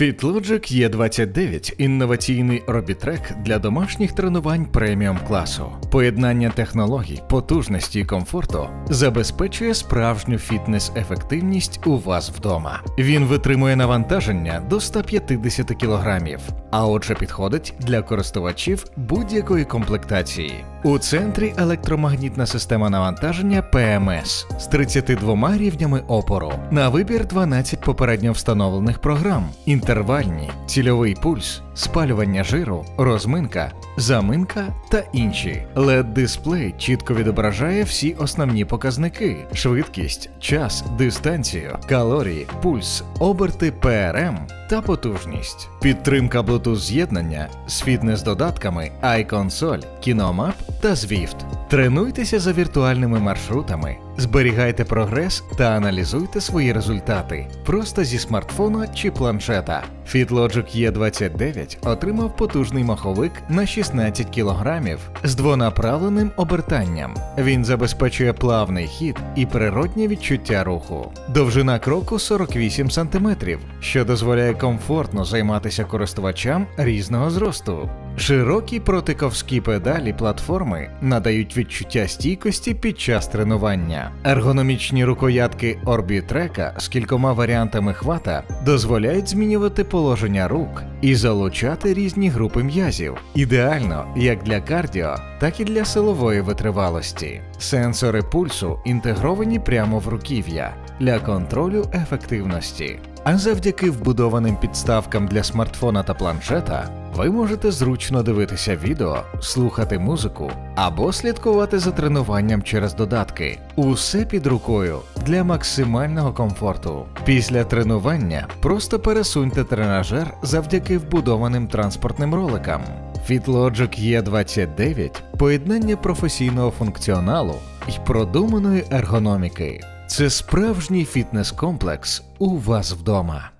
FitLogic E29 – інноваційний робітрек для домашніх тренувань преміум класу. Поєднання технологій, потужності і комфорту забезпечує справжню фітнес-ефективність у вас вдома. Він витримує навантаження до 150 кг, а отже підходить для користувачів будь-якої комплектації. У центрі електромагнітна система навантаження ПМС з 32 рівнями опору. На вибір 12 попередньо встановлених програм: інтервальні, цільовий пульс, спалювання жиру, розминка, заминка та інші. led дисплей чітко відображає всі основні показники: швидкість, час, дистанцію, калорії, пульс, оберти ПРМ та потужність. Підтримка Bluetooth з'єднання з фітнес-додатками iConsole, KinoMap та Zwift. Тренуйтеся за віртуальними маршрутами, зберігайте прогрес та аналізуйте свої результати просто зі смартфона чи планшета. FitLogic E29 отримав потужний маховик на 16 кг з двонаправленим обертанням. Він забезпечує плавний хід і природнє відчуття руху. Довжина кроку 48 см, що дозволяє комфортно займатися користувачам різного зросту. Широкі протиковські педалі платформи надають відчуття стійкості під час тренування. Ергономічні рукоятки Orbitrek з кількома варіантами хвата дозволяють змінювати положення рук і залучати різні групи м'язів. Ідеально як для кардіо, так і для силової витривалості. Сенсори пульсу інтегровані прямо в руків'я для контролю ефективності. А завдяки вбудованим підставкам для смартфона та планшета ви можете зручно дивитися відео, слухати музику або слідкувати за тренуванням через додатки. Усе під рукою для максимального комфорту. Після тренування просто пересуньте тренажер завдяки вбудованим транспортним роликам. FitLogic E29 – поєднання професійного функціоналу і продуманої ергономіки. Це справжній фітнес-комплекс у вас вдома.